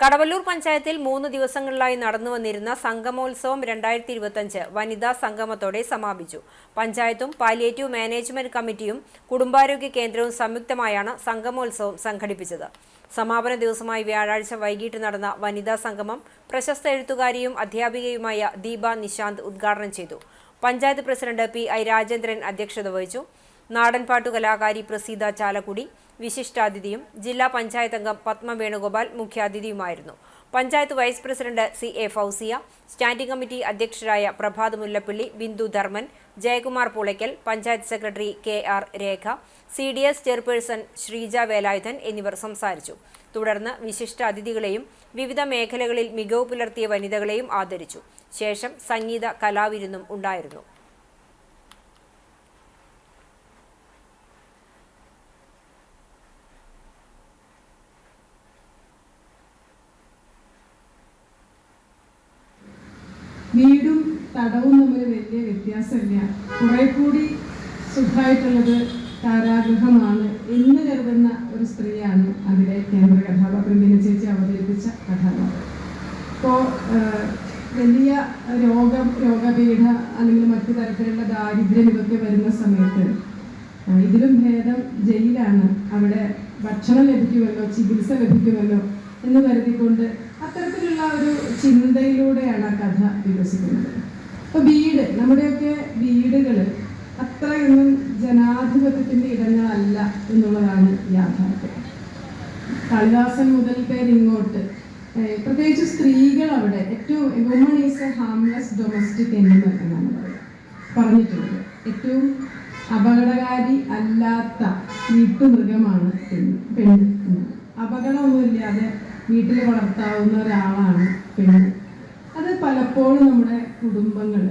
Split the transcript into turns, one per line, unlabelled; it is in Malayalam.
കടവല്ലൂർ പഞ്ചായത്തിൽ മൂന്ന് ദിവസങ്ങളിലായി നടന്നുവന്നിരുന്ന സംഗമോത്സവം രണ്ടായിരത്തി ഇരുപത്തഞ്ച് വനിതാ സംഗമത്തോടെ സമാപിച്ചു. പഞ്ചായത്തും പാലിയേറ്റീവ് മാനേജ്മെന്റ് കമ്മിറ്റിയും കുടുംബാരോഗ്യ കേന്ദ്രവും സംയുക്തമായാണ് സംഗമോത്സവം സംഘടിപ്പിച്ചത്. സമാപന ദിവസമായി വ്യാഴാഴ്ച വൈകിട്ട് നടന്ന വനിതാ സംഗമം പ്രശസ്ത എഴുത്തുകാരിയും അധ്യാപികയുമായ ദീപ നിശാന്ത് ഉദ്ഘാടനം ചെയ്തു. Panchayat president P I Rajendran അധ്യക്ഷത വഹിച്ചു. നാടൻപാട്ടു കലാകാരി പ്രസീത ചാലക്കുടി വിശിഷ്ടാതിഥിയും ജില്ലാ പഞ്ചായത്ത് അംഗം Padma Venugopal മുഖ്യാതിഥിയുമായിരുന്നു. Panchayat vice president C A Fousiya standing committee അധ്യക്ഷരായ Prabhath Mullappally Bindu Dharman Jayakumar Pulakkal panchayat secretary K R Rekha C D S chairperson Sreeja Velayudhan എന്നിവർ സംസാരിച്ചു. തുടർന്ന് വിശിഷ്ട അതിഥികളെയും വിവിധ മേഖലകളിൽ മികവ് പുലർത്തിയ വനിതകളെയും ആദരിച്ചു. ശേഷം സംഗീത കലാവിരുന്നും ഉണ്ടായിരുന്നു.
വീടും തടവും തമ്മിൽ വലിയ വ്യത്യാസമില്ല കുറെ കൂടി സുഖമായിട്ടുള്ളത് കാരാഗ്രഹമാണ് എന്ന് കരുതുന്ന ഒരു സ്ത്രീയാണ് അതിലെ കേന്ദ്ര കഥാപാത്രം. ബിന ചേച്ചി അവതരിപ്പിച്ച കഥാപാത്രം. ഇപ്പോൾ വലിയ രോഗം രോഗപീഠ അല്ലെങ്കിൽ മറ്റു തരത്തിലുള്ള ദാരിദ്ര്യം ഇതൊക്കെ വരുന്ന സമയത്ത് ഇതിലും ഭേദം ജയിലാണ്. അവിടെ ഭക്ഷണം ലഭിക്കുമല്ലോ ചികിത്സ ലഭിക്കുമല്ലോ എന്ന് കരുതിക്കൊണ്ട് അത്തരത്തിലുള്ള ഒരു ചിന്തയിലൂടെയാണ് ആ കഥ വികസിക്കുന്നത്. അപ്പൊ വീട് നമ്മുടെയൊക്കെ വീടുകൾ അത്രയൊന്നും ജനാധിപത്യത്തിന്റെ ഇടങ്ങളല്ല എന്നുള്ളതാണ് യാഥാർത്ഥ്യം. കാളിദാസൻ മുതൽ പേരിങ്ങോട്ട് പ്രത്യേകിച്ച് സ്ത്രീകൾ അവിടെ ഏറ്റവും ഈസ് എ ഹാംലെസ് ഡൊമസ്റ്റിക് എന്നും എന്നാണ് പറയുക പറഞ്ഞിട്ടുള്ളത് ഏറ്റവും അപകടകാരി അല്ലാത്ത വീട്ടുമൃഗമാണ് പെണ്ണ് പെണ്ണ്. അപകടമൊന്നുമില്ലാതെ വീട്ടിൽ വളർത്താവുന്ന ഒരാളാണ് പെണ്ണ്. അത് പലപ്പോഴും നമ്മുടെ കുടുംബങ്ങൾ